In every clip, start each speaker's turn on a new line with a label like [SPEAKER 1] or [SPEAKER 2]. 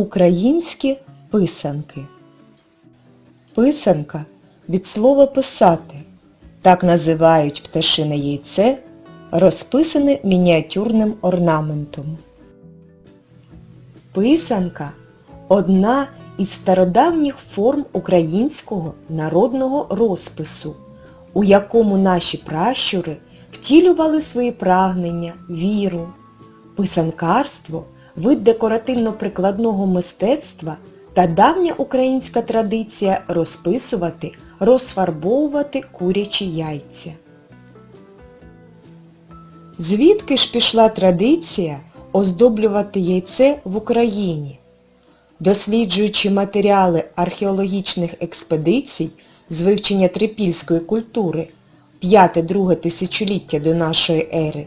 [SPEAKER 1] Українські писанки. Писанка від слова писати. Так називають пташине яйце, розписане мініатюрним орнаментом. Писанка одна із стародавніх форм українського народного розпису, у якому наші пращури втілювали свої прагнення, віру. Писанкарство – вид декоративно-прикладного мистецтва та давня українська традиція розписувати, розфарбовувати курячі яйця. Звідки ж пішла традиція оздоблювати яйце в Україні? Досліджуючи матеріали археологічних експедицій з вивчення трипільської культури 5-2 тисячоліття до нашої ери,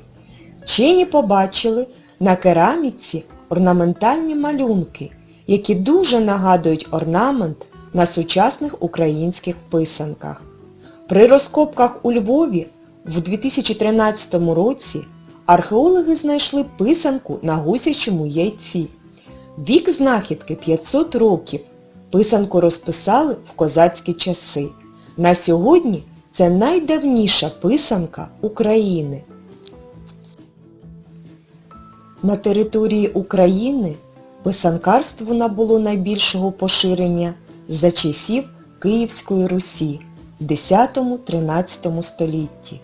[SPEAKER 1] вчені побачили на кераміці орнаментальні малюнки, які дуже нагадують орнамент на сучасних українських писанках. При розкопках у Львові в 2013 році археологи знайшли писанку на гусячому яйці. Вік знахідки 500 років. Писанку розписали в козацькі часи. На сьогодні це найдавніша писанка України. На території України писанкарство набуло найбільшого поширення за часів Київської Русі в 10-13 столітті.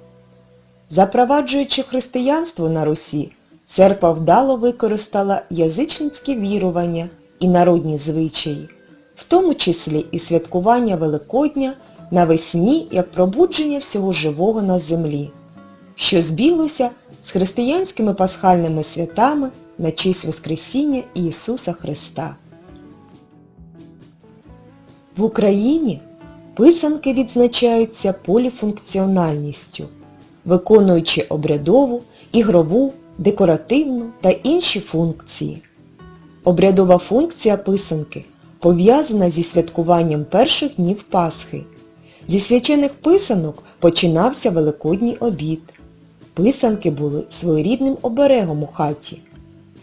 [SPEAKER 1] Запроваджуючи християнство на Русі, церква вдало використала язичницькі вірування і народні звичаї, в тому числі і святкування Великодня навесні як пробудження всього живого на землі, що збіглося з християнськими пасхальними святами на честь Воскресіння Ісуса Христа. В Україні писанки відзначаються поліфункціональністю, виконуючи обрядову, ігрову, декоративну та інші функції. Обрядова функція писанки пов'язана зі святкуванням перших днів Пасхи. Зі свячених писанок починався Великодній обід. Писанки були своєрідним оберегом у хаті.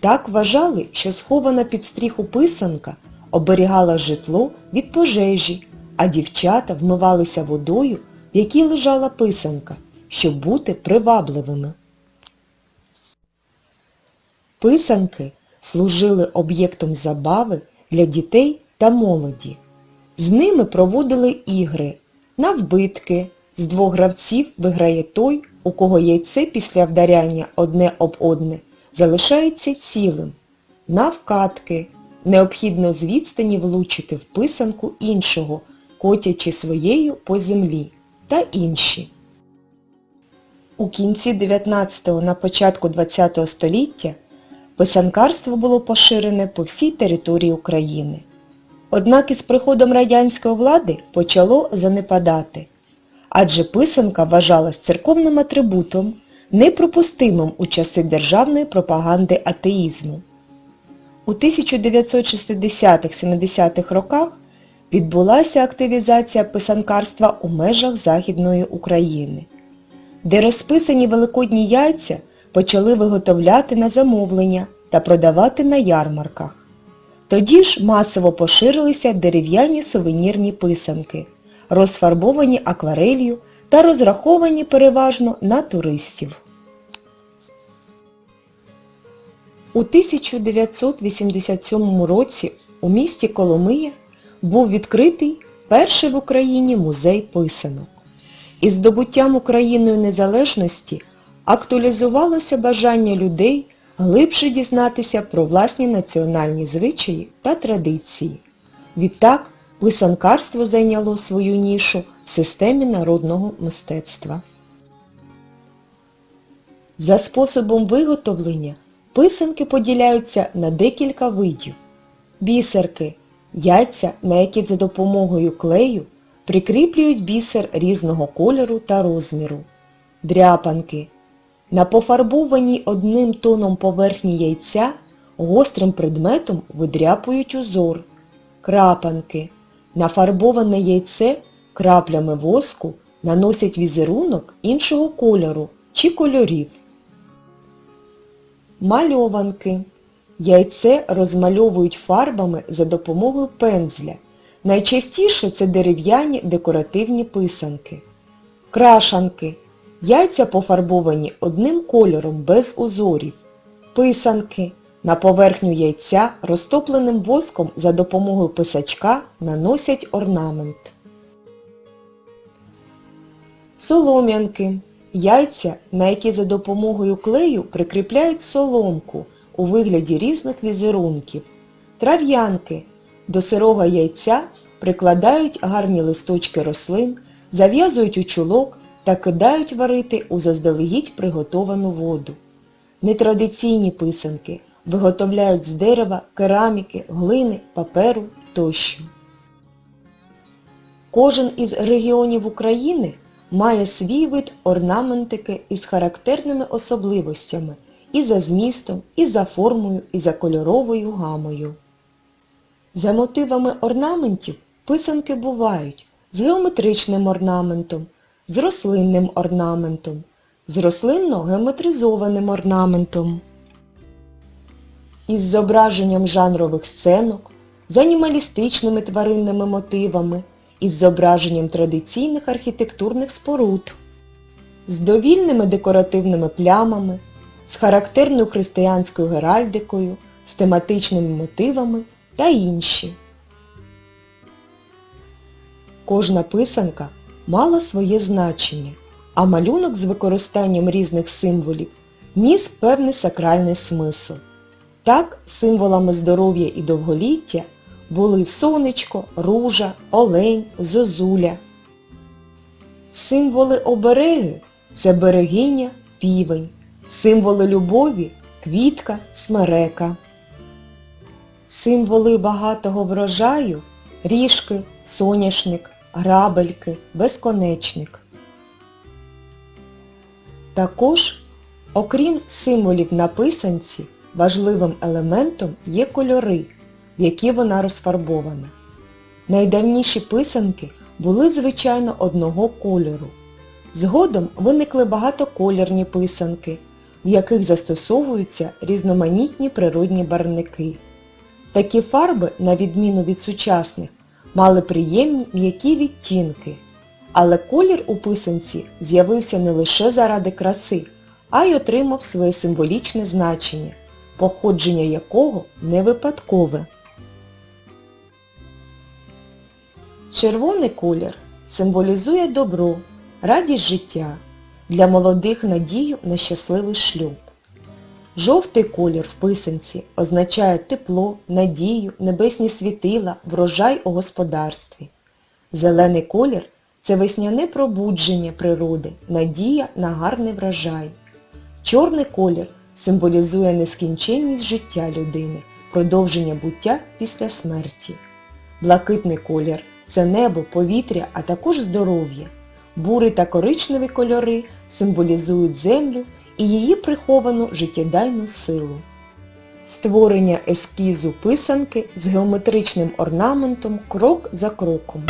[SPEAKER 1] Так вважали, що схована під стріху писанка оберігала житло від пожежі, а дівчата вмивалися водою, в якій лежала писанка, щоб бути привабливими. Писанки служили об'єктом забави для дітей та молоді. З ними проводили ігри, навбитки, з двох гравців виграє той, у кого яйце після вдаряння одне об одне залишається цілим. Навкатки, необхідно з відстані влучити в писанку іншого, котячи своєю по землі та інші. У кінці 19-го на початку 20-го століття писанкарство було поширене по всій території України. Однак із приходом радянської влади почало занепадати, адже писанка вважалась церковним атрибутом, неприпустимим у часи державної пропаганди атеїзму. У 1960-70-х роках відбулася активізація писанкарства у межах Західної України, де розписані великодні яйця почали виготовляти на замовлення та продавати на ярмарках. Тоді ж масово поширилися дерев'яні сувенірні писанки, розфарбовані акварелью та розраховані переважно на туристів. У 1987 році у місті Коломия був відкритий перший в Україні музей писанок. Із здобуттям Україною незалежності актуалізувалося бажання людей глибше дізнатися про власні національні звичаї та традиції. Відтак, писанкарство зайняло свою нішу в системі народного мистецтва. За способом виготовлення писанки поділяються на декілька видів. Бісерки – яйця, на які за допомогою клею прикріплюють бісер різного кольору та розміру. Дряпанки – на пофарбованій одним тоном поверхні яйця гострим предметом видряпують узор. Крапанки – на фарбоване яйце краплями воску наносять візерунок іншого кольору чи кольорів. Мальованки. Яйце розмальовують фарбами за допомогою пензля. Найчастіше це дерев'яні декоративні писанки. Крашанки. Яйця пофарбовані одним кольором без узорів. Писанки. На поверхню яйця розтопленим воском за допомогою писачка наносять орнамент. Солом'янки. Яйця, на які за допомогою клею прикріпляють соломку у вигляді різних візерунків. Трав'янки. До сирого яйця прикладають гарні листочки рослин, зав'язують у чулок та кидають варити у заздалегідь приготовану воду. Нетрадиційні писанки виготовляють з дерева, кераміки, глини, паперу тощо. Кожен із регіонів України має свій вид орнаментики із характерними особливостями і за змістом, і за формою, і за кольоровою гамою. За мотивами орнаментів писанки бувають з геометричним орнаментом, з рослинним орнаментом, з рослинно-геометризованим орнаментом, із зображенням жанрових сценок, з анімалістичними тваринними мотивами, із зображенням традиційних архітектурних споруд, з довільними декоративними плямами, з характерною християнською геральдикою, з тематичними мотивами та інші. Кожна писанка мала своє значення, а малюнок з використанням різних символів ніс певний сакральний смисл. Так, символами здоров'я і довголіття були сонечко, ружа, олень, зозуля. Символи обереги це берегиня, півень, символи любові квітка, смерека. Символи багатого врожаю ріжки, соняшник, грабельки, безконечник. Також, окрім символів на писанці, важливим елементом є кольори, в які вона розфарбована. Найдавніші писанки були, звичайно, одного кольору. Згодом виникли багатоколірні писанки, в яких застосовуються різноманітні природні барвники. Такі фарби, на відміну від сучасних, мали приємні м'які відтінки. Але колір у писанці з'явився не лише заради краси, а й отримав своє символічне значення, походження якого не випадкове. Червоний колір символізує добро, радість життя, для молодих надію на щасливий шлюб. Жовтий колір в писанці означає тепло, надію, небесні світила, врожай у господарстві. Зелений колір це весняне пробудження природи, надія на гарний врожай. Чорний колір символізує нескінченність життя людини, продовження буття після смерті. Блакитний колір це небо, повітря, а також здоров'я. Бурий та коричневі кольори символізують землю і її приховану життєдайну силу. Створення ескізу писанки з геометричним орнаментом крок за кроком.